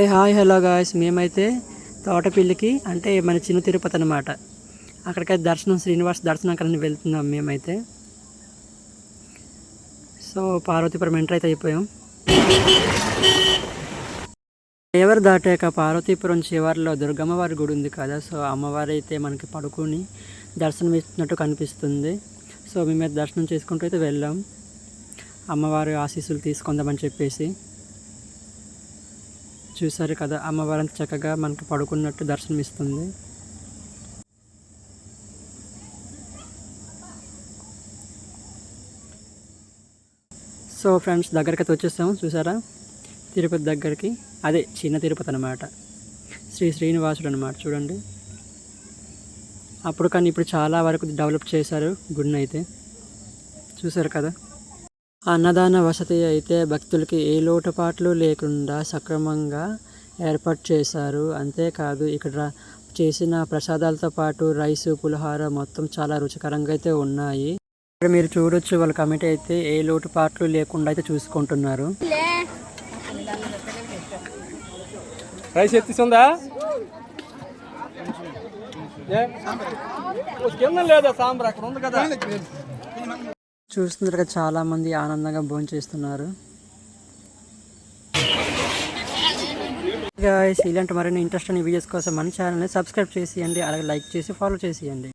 ఏ hi hello guys మేమైతే తోటపిల్లికి అంటే మన చిన్న తిరుపతి అనమాట అక్కడికైతే దర్శనం శ్రీనివాస్ దర్శనం కానీ వెళ్తున్నాం మేమైతే. సో పార్వతీపురం ఎంటర్ అయితే అయిపోయాం. ఎవరు దాటాక పార్వతీపురం చివరిలో దుర్గమ్మవారి గుడి ఉంది కదా సో అమ్మవారు అయితే మనకి పడుకొని దర్శనం ఇస్తున్నట్టు కనిపిస్తుంది. సో మేమైతే దర్శనం చేసుకుంటూ అయితే వెళ్ళాం. అమ్మవారి ఆశీస్సులు తీసుకుందామని చెప్పేసి. చూశారు కదా అమ్మవారిని చక్కగా మనకు పడుకున్నట్టు దర్శనం ఇస్తుంది సో ఫ్రెండ్స్ దగ్గరికి అయితే వచ్చేసాము చూసారా? తిరుపతి దగ్గరికి అదే చిన్న తిరుపతి అనమాట శ్రీ శ్రీనివాసుడు అనమాట చూడండి. అప్పుడు కానీ ఇప్పుడు చాలా వరకు డెవలప్ చేశారు గుడిని అయితే. చూసారు కదా? అన్నదాన వసతి అయితే భక్తులకి ఏ లోటుపాట్లు లేకుండా సక్రమంగా ఏర్పాటు చేశారు. అంతేకాదు ఇక్కడ చేసిన ప్రసాదాలతో పాటు రైసు పులిహోర మొత్తం చాలా రుచికరంగా అయితే ఉన్నాయి. ఇక్కడ మీరు చూడొచ్చు వాళ్ళ కమిటీ అయితే ఏ లోటుపాట్లు లేకుండా అయితే చూసుకుంటున్నారు. రైస్ ఎత్తిస్తుందా? లేదా సాంబార్ అక్కడ ఉంది కదా. చూస్తున్నారు చాలామంది చాలా మంది ఆనందంగా భోంచేస్తున్నారు గాయస్ ఇలాంటి మరిన్ని ఇంట్రెస్ట్ వీడియోస్ కోసం మన ఛానల్ని సబ్స్క్రైబ్ చేసేయండి. అలాగే లైక్ చేసి ఫాలో చేసేయండి.